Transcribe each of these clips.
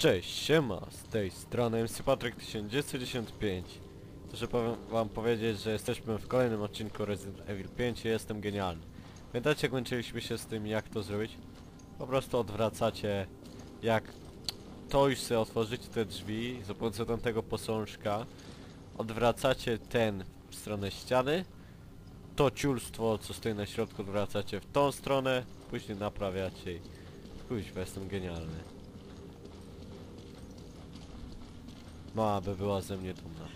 Cześć, siema, z tej strony MC Patryk 1995 Muszę wam powiedzieć, że jesteśmy w kolejnym odcinku Resident Evil 5 i jestem genialny. Pamiętacie jak męczyliśmy się z tym jak to zrobić? Po prostu odwracacie jak to już sobie otworzycie te drzwi za pomocą tamtego posążka Odwracacie ten w stronę ściany To ciulstwo co stoi na środku odwracacie w tą stronę Później naprawiacie i... Kuźwa, jestem genialny. No, aby była ze mnie dumna.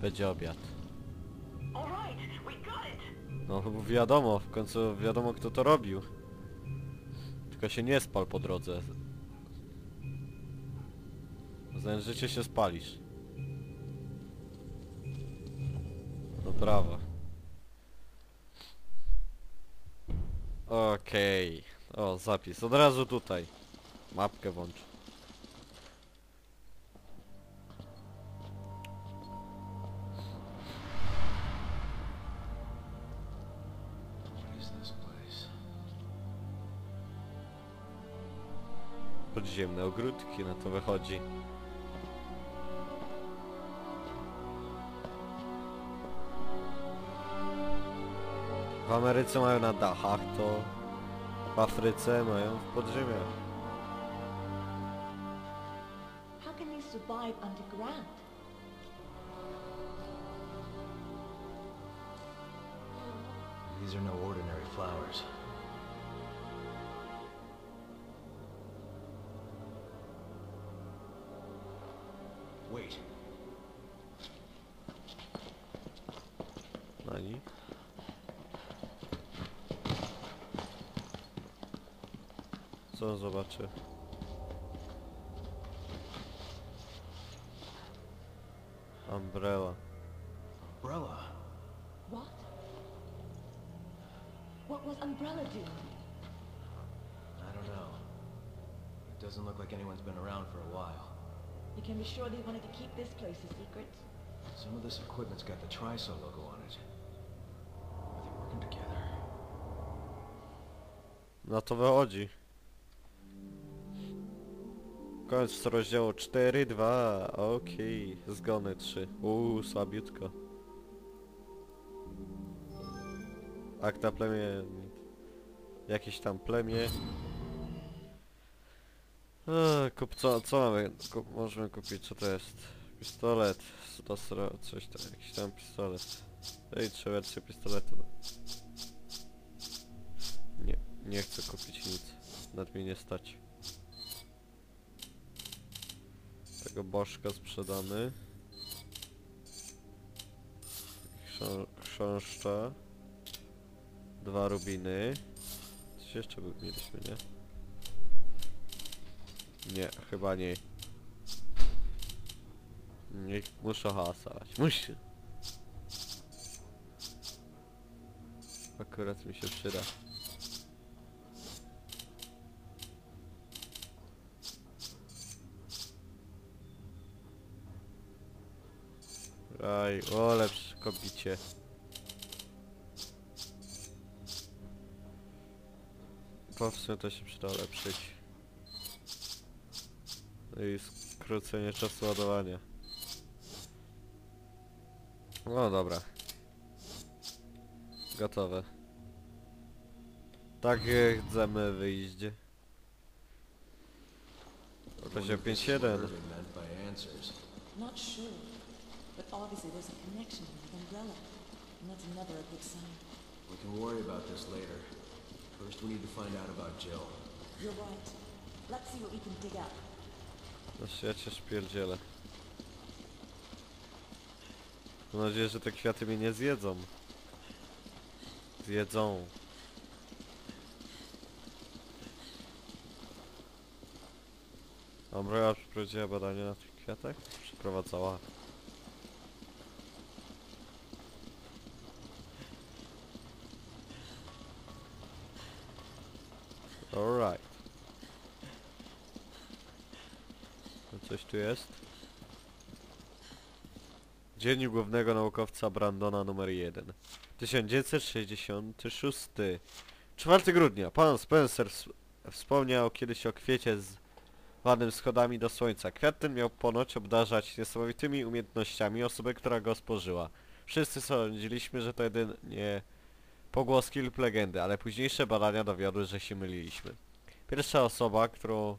Będzie obiad. No chyba wiadomo, w końcu wiadomo kto to robił. Tylko się nie spal po drodze. Znaczy, życie się spalisz. No brawo. Okej. O, zapis. Od razu tutaj. Mapkę włącz. Podziemne ogródki, na to wychodzi. W Ameryce mają na dachach, to w Afryce mają w podziemiach. How can they survive underground? These are no ordinary flowers. Nani? Co on zobaczy? Umbrella. umbrella. What? What was Umbrella doing? I don't know. It doesn't look like anyone's been around for a while. You can be sure they wanted to keep this place a secret. Some of this equipment's got the Triso logo on it. Na to wychodzi. Koniec rozdziału 4, 2, okej, zgony 3. Uuu, słabiutko. Akta plemię... Jakieś tam plemię. Eee, kup, co, co mamy? Kup, możemy kupić, co to jest? Pistolet, stosro, coś tam, jakiś tam pistolet. Ej, trzy wersje pistoletu. Nie, chcę kupić nic. Nad mnie nie stać. Tego bożka sprzedamy. Chrząszcza. Dwa rubiny. Coś jeszcze by mieliśmy, nie? Nie, chyba nie. Nie, muszę hasować. Muszę. Akurat mi się przyda. Aj, o lepsze kobicie. Po w sumie to się przyda ulepszyć. No i skrócenie czasu ładowania. No dobra. Gotowe. Tak chcemy wyjść. Is what 5.1. Irving meant by answers. Not sure. Obviously there's a connection with Umbrella. And that's never a good sign. We can worry about this later. First, we need to find out about Jill. You're right. Let's see what we can dig up. Znaczy ja cię szpierdzielę. Mam nadzieję, że te kwiaty mnie nie zjedzą. Zjedzą. Umbrella przeprowadziła badania na tych kwiatach? Przeprowadzała. Alright. Coś tu jest? Dzień głównego naukowca Brandona numer 1. 1966. 4 grudnia. Pan Spencer wspomniał kiedyś o kwiecie z zwanym schodami do słońca. Kwiat ten miał ponoć obdarzać niesamowitymi umiejętnościami osoby, która go spożyła. Wszyscy sądziliśmy, że to jedynie pogłoski lub legendy, ale późniejsze badania dowiodły, że się myliliśmy. Pierwsza osoba, którą,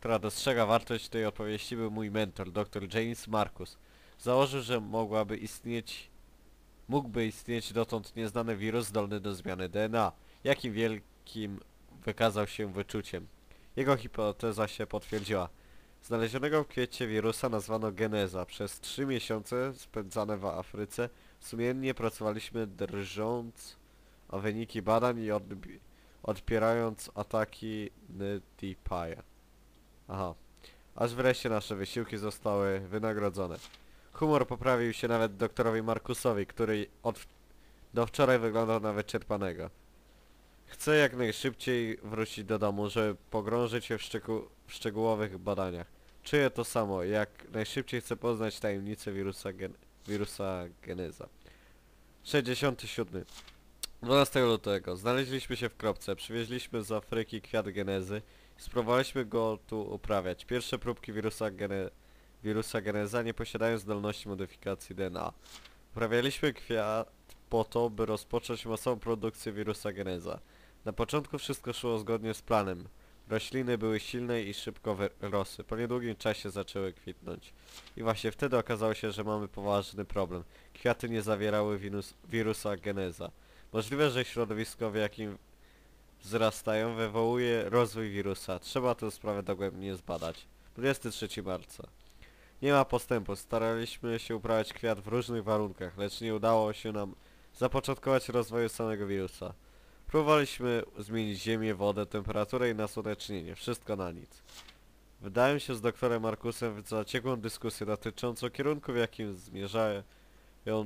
która dostrzega wartość tej opowieści był mój mentor, dr James Marcus. Założył, że mogłaby istnieć, mógłby istnieć dotąd nieznany wirus zdolny do zmiany DNA, jakim wielkim wykazał się wyczuciem. Jego hipoteza się potwierdziła. Znalezionego w kwiecie wirusa nazwano geneza. Przez trzy miesiące spędzane w Afryce sumiennie pracowaliśmy drżąc o wyniki badań i odpierając ataki Ntipaja. Aha. Aż wreszcie nasze wysiłki zostały wynagrodzone. Humor poprawił się nawet doktorowi Markusowi, który od do wczoraj wyglądał na wyczerpanego. Chcę jak najszybciej wrócić do domu, żeby pogrążyć się w, szczegół w szczegółowych badaniach. Czuję to samo, jak najszybciej chcę poznać tajemnicę wirusa, gen wirusa geneza. 67. 12 lutego. Znaleźliśmy się w kropce, przywieźliśmy z Afryki kwiat genezy i spróbowaliśmy go tu uprawiać. Pierwsze próbki wirusa, gene wirusa geneza nie posiadają zdolności modyfikacji DNA. Uprawialiśmy kwiat po to, by rozpocząć masową produkcję wirusa geneza. Na początku wszystko szło zgodnie z planem. Rośliny były silne i szybko rosły. Po niedługim czasie zaczęły kwitnąć. I właśnie wtedy okazało się, że mamy poważny problem. Kwiaty nie zawierały wirusa geneza. Możliwe, że środowisko w jakim wzrastają wywołuje rozwój wirusa. Trzeba tę sprawę dogłębnie zbadać. 23 marca. Nie ma postępu. Staraliśmy się uprawiać kwiat w różnych warunkach, lecz nie udało się nam zapoczątkować rozwoju samego wirusa. Próbowaliśmy zmienić ziemię, wodę, temperaturę i nasłonecznienie. Wszystko na nic. Wydałem się z doktorem Markusem w zaciekłą dyskusję dotyczącą kierunku, w jakim zmierzają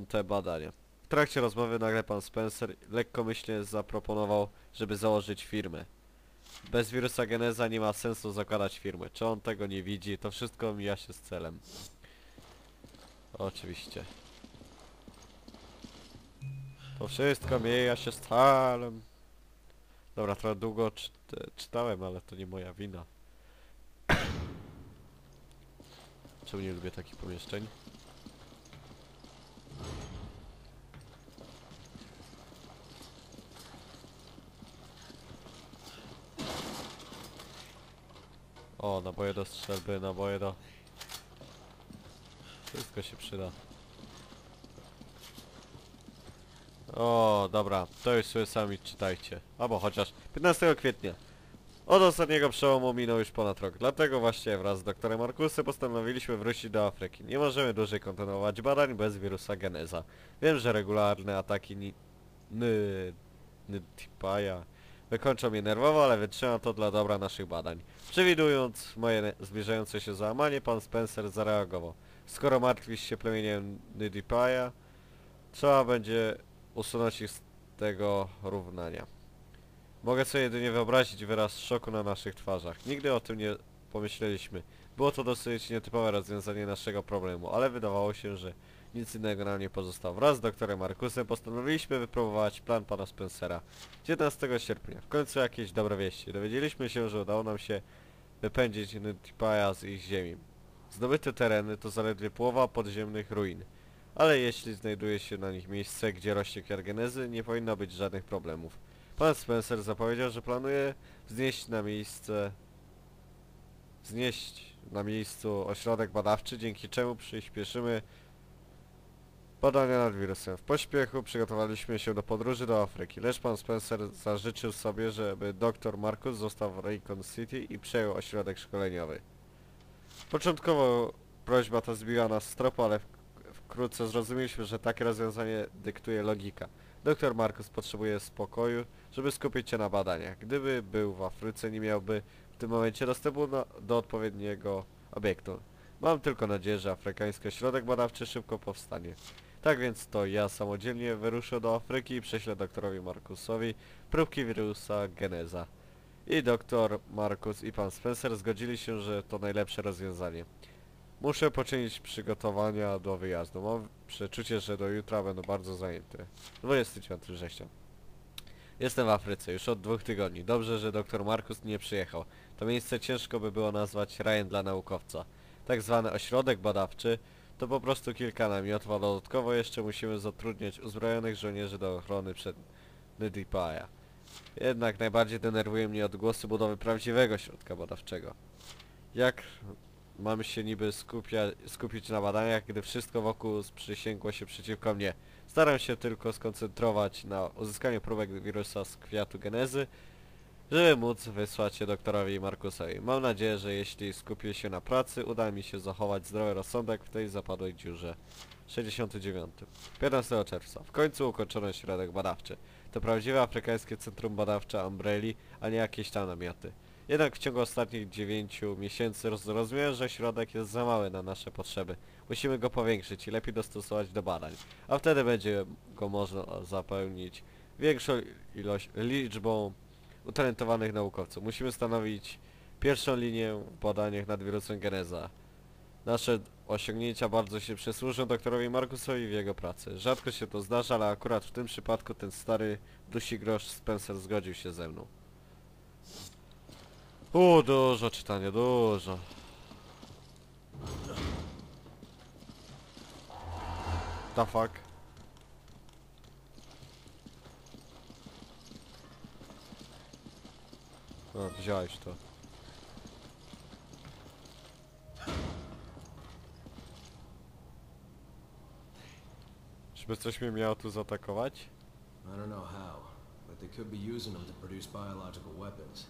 te badania. W trakcie rozmowy nagle pan Spencer lekkomyślnie zaproponował, żeby założyć firmę. Bez wirusa geneza nie ma sensu zakładać firmy. Czy on tego nie widzi, to wszystko mija się z celem. Oczywiście. To wszystko mija się z celem. Dobra, trochę długo czyt czytałem, ale to nie moja wina. Czemu nie lubię takich pomieszczeń? O, naboje do strzelby, naboje do... Wszystko się przyda. O, dobra, to już sobie sami czytajcie. Albo chociaż 15 kwietnia. Od ostatniego przełomu minął już ponad rok, dlatego właśnie wraz z doktorem Markusem postanowiliśmy wrócić do Afryki. Nie możemy dłużej kontynuować badań bez wirusa geneza. Wiem, że regularne ataki ni... Ny... Ntipaja wykończą mnie nerwowo, ale wytrzymam to dla dobra naszych badań. Przewidując moje zbliżające się załamanie, pan Spencer zareagował. Skoro martwisz się plemieniem Ntipaja, trzeba będzie usunąć ich z tego równania. Mogę sobie jedynie wyobrazić wyraz szoku na naszych twarzach. Nigdy o tym nie pomyśleliśmy. Było to dosyć nietypowe rozwiązanie naszego problemu, ale wydawało się, że nic innego nam nie pozostało. Wraz z doktorem Markusem postanowiliśmy wypróbować plan pana Spencera. 19 sierpnia. W końcu jakieś dobre wieści. Dowiedzieliśmy się, że udało nam się wypędzić Ntipaja z ich ziemi. Zdobyte tereny to zaledwie połowa podziemnych ruin. Ale jeśli znajduje się na nich miejsce, gdzie rośnie kwiat genezy, nie powinno być żadnych problemów. Pan Spencer zapowiedział, że planuje wznieść na miejsce... Znieść na miejscu ośrodek badawczy, dzięki czemu przyspieszymy badania nad wirusem. W pośpiechu przygotowaliśmy się do podróży do Afryki, lecz pan Spencer zażyczył sobie, żeby dr Marcus został w Raycon City i przejął ośrodek szkoleniowy. Początkowo prośba ta zbiła nas z tropu, ale wkrótce zrozumieliśmy, że takie rozwiązanie dyktuje logika. Dr Marcus potrzebuje spokoju, żeby skupić się na badaniach. Gdyby był w Afryce, nie miałby w tym momencie dostępu na, do odpowiedniego obiektu. Mam tylko nadzieję, że afrykański ośrodek badawczy szybko powstanie. Tak więc to ja samodzielnie wyruszę do Afryki i prześlę doktorowi Markusowi próbki wirusa geneza. I doktor Markus i pan Spencer zgodzili się, że to najlepsze rozwiązanie. Muszę poczynić przygotowania do wyjazdu. Mam przeczucie, że do jutra będę bardzo zajęty. 29 września. Jestem w Afryce już od dwóch tygodni. Dobrze, że dr Markus nie przyjechał. To miejsce ciężko by było nazwać rajem dla naukowca. Tak zwany ośrodek badawczy to po prostu kilka namiotów, a dodatkowo jeszcze musimy zatrudniać uzbrojonych żołnierzy do ochrony przed Nidipaya. Jednak najbardziej denerwuje mnie odgłosy budowy prawdziwego ośrodka badawczego. Jak mamy się niby skupia, skupić na badaniach, gdy wszystko wokół sprzysięgło się przeciwko mnie? Staram się tylko skoncentrować na uzyskaniu próbek wirusa z kwiatu genezy, żeby móc wysłać je doktorowi Markusowi. Mam nadzieję, że jeśli skupię się na pracy, uda mi się zachować zdrowy rozsądek w tej zapadłej dziurze. 69. 15 czerwca. W końcu ukończono środek badawczy. To prawdziwe afrykańskie centrum badawcze Umbrelli, a nie jakieś tam namioty. Jednak w ciągu ostatnich 9 miesięcy roz zrozumiałem, że środek jest za mały na nasze potrzeby. Musimy go powiększyć i lepiej dostosować do badań, a wtedy będzie go można zapełnić większą ilość liczbą utalentowanych naukowców. Musimy stanowić pierwszą linię w badaniach nad wirusem geneza. Nasze osiągnięcia bardzo się przysłużą doktorowi Markusowi w jego pracy. Rzadko się to zdarza, ale akurat w tym przypadku ten stary dusi grosz Spencer zgodził się ze mną. U, dużo czytania, dużo. The fuck? O, wziąłeś to. Czyby coś mnie miało tu zaatakować? I don't know how, but they could be using them to produce biological weapons.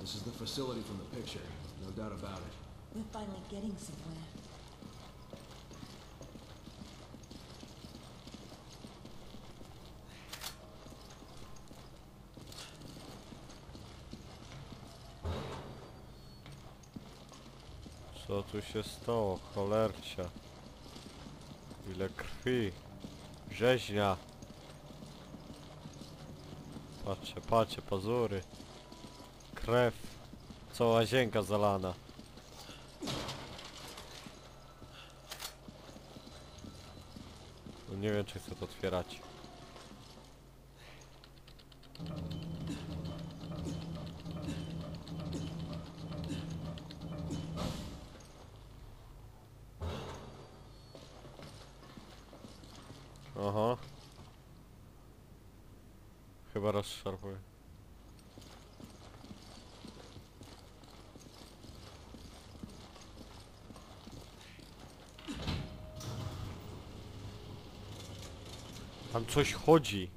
This is the facility from the picture, no doubt about it. We're finally getting somewhere. Co tu się stało? Cholercia. Ile krwi. Rzeźnia. Patrzę, patrzę, pazury. Krew. Cała łazienka zalana. No nie wiem czy chcę to otwierać. Aha. Chyba rozszarpuję. Tam coś chodzi.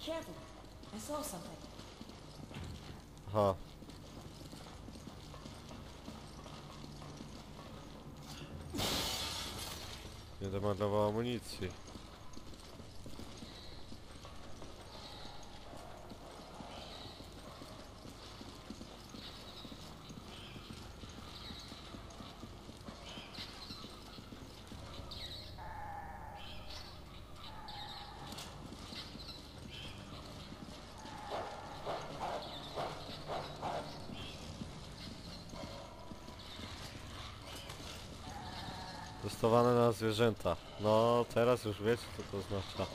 Careful. I saw something. Aha. Testowane na zwierzęta. No, teraz już wiecie co to oznacza.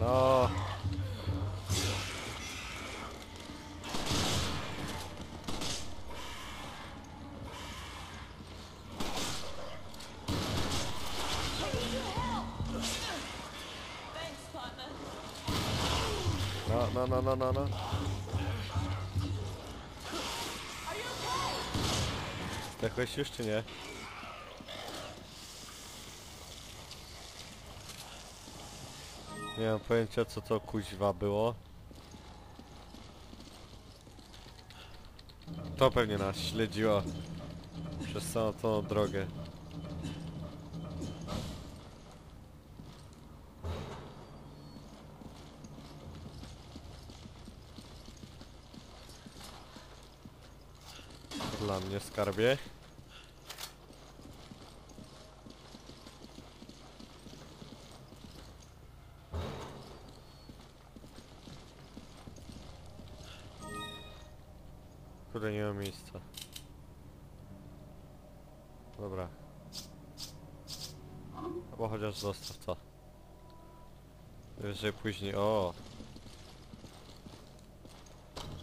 No. No, no, no, no. Zdechłeś już czy nie? Nie mam pojęcia co to kuźwa było. To pewnie nas śledziło przez całą tą drogę. dla mnie skarbie. Kurde nie ma miejsca. Dobra. Albo chociaż zostaw to. Wyżej później. O!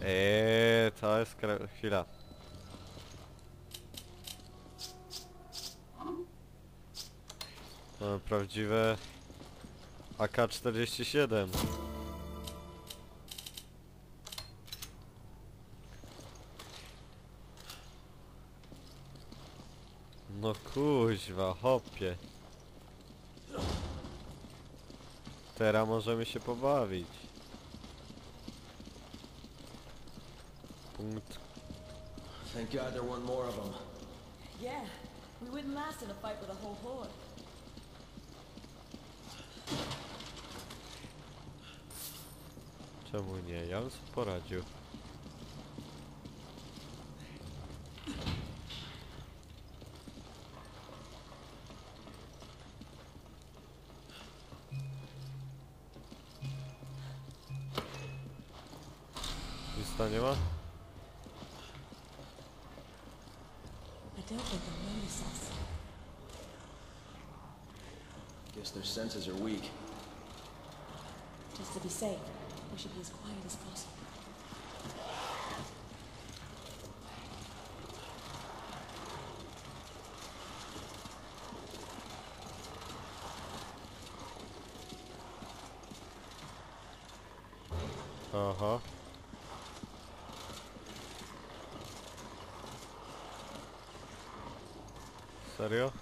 Eee, to jest chwila. Mamy prawdziwe AK-47. No kuźwa, hopie. Teraz możemy się pobawić. Punkt. Thank God there weren't more of them. Yeah, we wouldn't last in a fight with a whole horde. Czemu nie? Ja bym sobie poradził. Lista nie ma? I don't think they'll notice us. Guess their senses are weak. Just to be safe, we should be as quiet as possible. Aha. Serio?